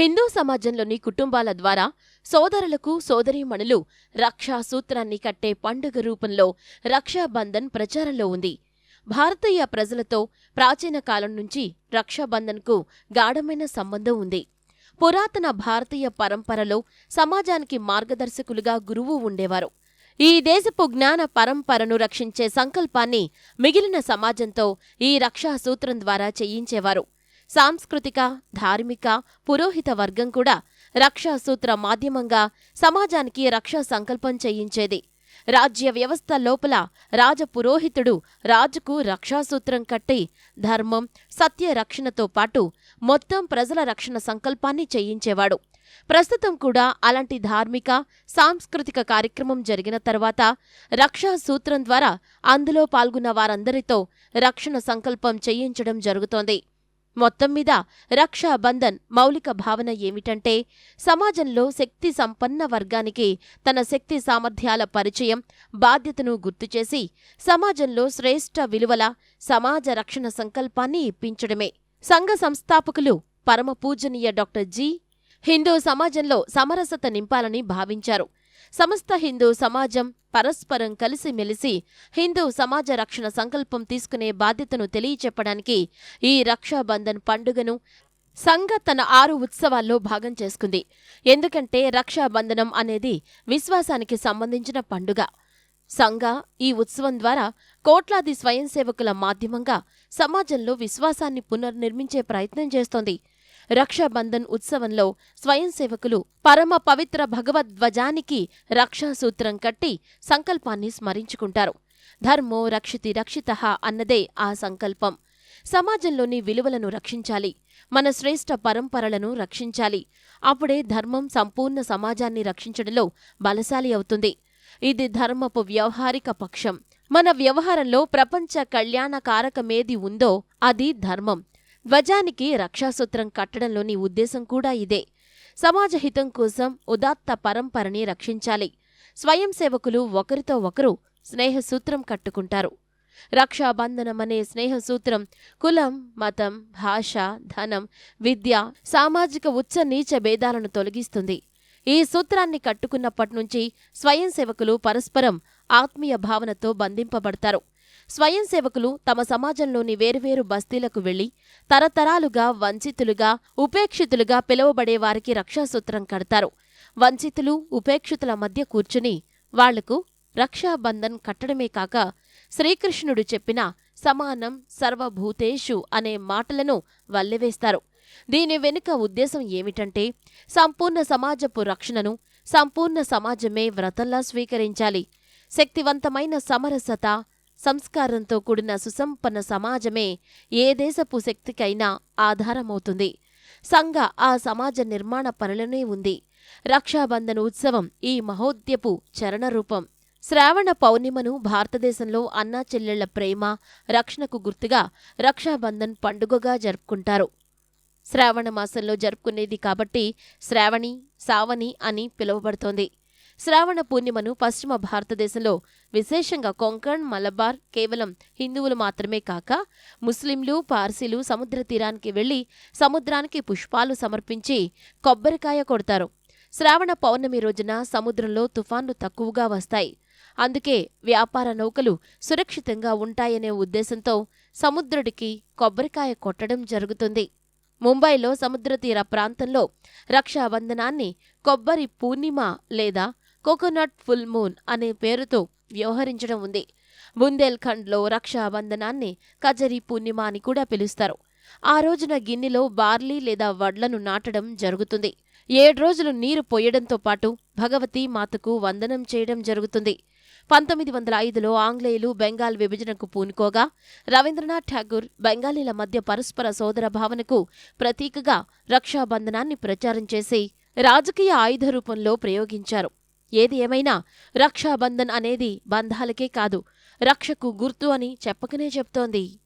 హిందూ సమాజంలోని కుటుంబాల ద్వారా సోదరులకు సోదరీమణులు రక్షా సూత్రాన్ని కట్టే పండుగ రూపంలో రక్షాబంధన్ ప్రచారంలో ఉంది. భారతీయ ప్రజలతో ప్రాచీన కాలం నుంచి రక్షాబంధన్కు గాఢమైన సంబంధం ఉంది. పురాతన భారతీయ పరంపరలో సమాజానికి మార్గదర్శకులుగా గురువు ఉండేవారు. ఈ దేశపు జ్ఞాన పరంపరను రక్షించే సంకల్పాన్ని మిగిలిన సమాజంతో ఈ రక్షా సూత్రం ద్వారా చేయించేవారు. సాంస్కృతిక ధార్మిక పురోహిత వర్గం కూడా రక్షాసూత్ర మాధ్యమంగా సమాజానికి రక్షా సంకల్పం చేయించేది. రాజ్య వ్యవస్థ లోపల రాజపురోహితుడు రాజుకు రక్షాసూత్రం కట్టి ధర్మం సత్య రక్షణతో పాటు మొత్తం ప్రజల రక్షణ సంకల్పాన్ని చేయించేవాడు. ప్రస్తుతం కూడా అలాంటి ధార్మిక సాంస్కృతిక కార్యక్రమం జరిగిన తర్వాత రక్షా సూత్రం ద్వారా అందులో పాల్గొన్న వారందరితో రక్షణ సంకల్పం చేయించడం జరుగుతోంది. మొత్తం మీద రక్షాబంధన్ మౌలిక భావన ఏమిటంటే సమాజంలో శక్తి సంపన్న వర్గానికి తన శక్తి సామర్థ్యాల పరిచయం బాధ్యతను గుర్తుచేసి సమాజంలో శ్రేష్ఠ విలువల సమాజ రక్షణ సంకల్పాన్ని ఇప్పించడమే. సంఘ సంస్థాపకులు పరమ పూజనీయ డాక్టర్ జి. హిందూ సమాజంలో సమరసత నింపాలని భావించారు. సమస్త హిందూ సమాజం పరస్పరం కలిసిమెలిసి హిందూ సమాజ రక్షణ సంకల్పం తీసుకునే బాధ్యతను తెలియచెప్పడానికి ఈ రక్షాబంధన్ పండుగను సంఘ తన ఆరు ఉత్సవాల్లో భాగం చేసుకుంది. ఎందుకంటే రక్షాబంధనం అనేది విశ్వాసానికి సంబంధించిన పండుగ. సంఘ ఈ ఉత్సవం ద్వారా కోట్లాది స్వయం సేవకుల మాధ్యమంగా సమాజంలో విశ్వాసాన్ని పునర్నిర్మించే ప్రయత్నం చేస్తోంది. రక్షాబంధన్ ఉత్సవంలో స్వయం సేవకులు పరమ పవిత్ర భగవద్ధ్వజానికి రక్షాసూత్రం కట్టి సంకల్పాన్ని స్మరించుకుంటారు. ధర్మో రక్షితి రక్షిత అన్నదే ఆ సంకల్పం. సమాజంలోని విలువలను రక్షించాలి. మన శ్రేష్ఠ పరంపరలను రక్షించాలి. అప్పుడే ధర్మం సంపూర్ణ సమాజాన్ని రక్షించడంలో బలశాలి అవుతుంది. ఇది ధర్మపు వ్యవహారిక పక్షం. మన వ్యవహారంలో ప్రపంచ కళ్యాణకారకమేది ఉందో అది ధర్మం. ధ్వజానికి రక్షాసూత్రం కట్టడంలోని ఉద్దేశం కూడా ఇదే. సమాజ హితం కోసం ఉదాత్త పరంపరని రక్షించాలి. స్వయం సేవకులు ఒకరితో ఒకరు స్నేహసూత్రం కట్టుకుంటారు. రక్షాబంధనమనే స్నేహసూత్రం కులం మతం భాష ధనం విద్య సామాజిక ఉచ్చ నీచ భేదాలను తొలగిస్తుంది. ఈ సూత్రాన్ని కట్టుకున్నప్పటి నుంచి స్వయం సేవకులు పరస్పరం ఆత్మీయ భావనతో బంధింపబడతారు. స్వయం సేవకులు తమ సమాజంలోని వేరువేరు బస్తీలకు వెళ్ళి తరతరాలుగా వంచితులుగా ఉపేక్షితులుగా పిలువబడే వారికి రక్షాసూత్రం కడతారు. వంచితులు ఉపేక్షితుల మధ్య కూర్చుని వాళ్ళకు రక్షాబంధన్ కట్టడమే కాక శ్రీకృష్ణుడు చెప్పిన సమానం సర్వభూతేషు అనే మాటలను వల్లెవేస్తారు. దీని వెనుక ఉద్దేశం ఏమిటంటే సంపూర్ణ సమాజపు రక్షణను సంపూర్ణ సమాజమే వ్రతంలా స్వీకరించాలి. శక్తివంతమైన సమరసత సంస్కారంతో కూడిన సుసంపన్న సమాజమే ఏ దేశపు శక్తికైనా ఆధారమవుతుంది. సంఘ ఆ సమాజ నిర్మాణ పనులనే ఉంది. రక్షాబంధన ఉత్సవం ఈ మహోద్యపు చరణరూపం. శ్రావణ పౌర్ణిమను భారతదేశంలో అన్నా చెల్లెళ్ళ ప్రేమ రక్షణకు గుర్తుగా రక్షాబంధన్ పండుగగా జరుపుకుంటారు. శ్రావణ మాసంలో జరుపుకునేది కాబట్టి శ్రావణి సావని అని పిలువబడుతోంది. శ్రావణ పూర్ణిమను పశ్చిమ భారతదేశంలో విశేషంగా కొంకణ్ మలబార్ కేవలం హిందువులు మాత్రమే కాక ముస్లింలు పార్సీలు సముద్ర తీరానికి వెళ్ళి సముద్రానికి పుష్పాలు సమర్పించి కొబ్బరికాయ కొడతారు. శ్రావణ పౌర్ణమి రోజున సముద్రంలో తుఫాన్లు తక్కువగా వస్తాయి. అందుకే వ్యాపార నౌకలు సురక్షితంగా ఉంటాయనే ఉద్దేశంతో సముద్రుడికి కొబ్బరికాయ కొట్టడం జరుగుతుంది. ముంబైలో సముద్ర తీర ప్రాంతంలో రక్షాబంధనాన్ని కొబ్బరి పూర్ణిమ లేదా కోకోనట్ ఫుల్ మూన్ అనే పేరుతో వ్యవహరించడం ఉంది. బుందేల్ఖండ్లో రక్షాబంధనాన్ని కజరి పూర్ణిమ అని కూడా పిలుస్తారు. ఆ రోజున గిన్నెలో బార్లీ లేదా వడ్లను నాటడం జరుగుతుంది. ఏడు రోజులు నీరు పోయడంతో పాటు భగవతి మాతకు వందనం చేయడం జరుగుతుంది. పంతొమ్మిది వందల ఐదులో ఆంగ్లేయులు బెంగాల్ విభజనకు పూనుకోగా రవీంద్రనాథ్ ఠాగూర్ బెంగాలీల మధ్య పరస్పర సోదర భావనకు ప్రతీకగా రక్షాబంధనాన్ని ప్రచారం చేసి రాజకీయ ఆయుధ రూపంలో ప్రయోగించారు. ఏది ఏమైనా రక్షాబంధన్ అనేది బంధాలకే కాదు. రక్షకు గుర్తు అని చెప్పకనే చెప్తోంది.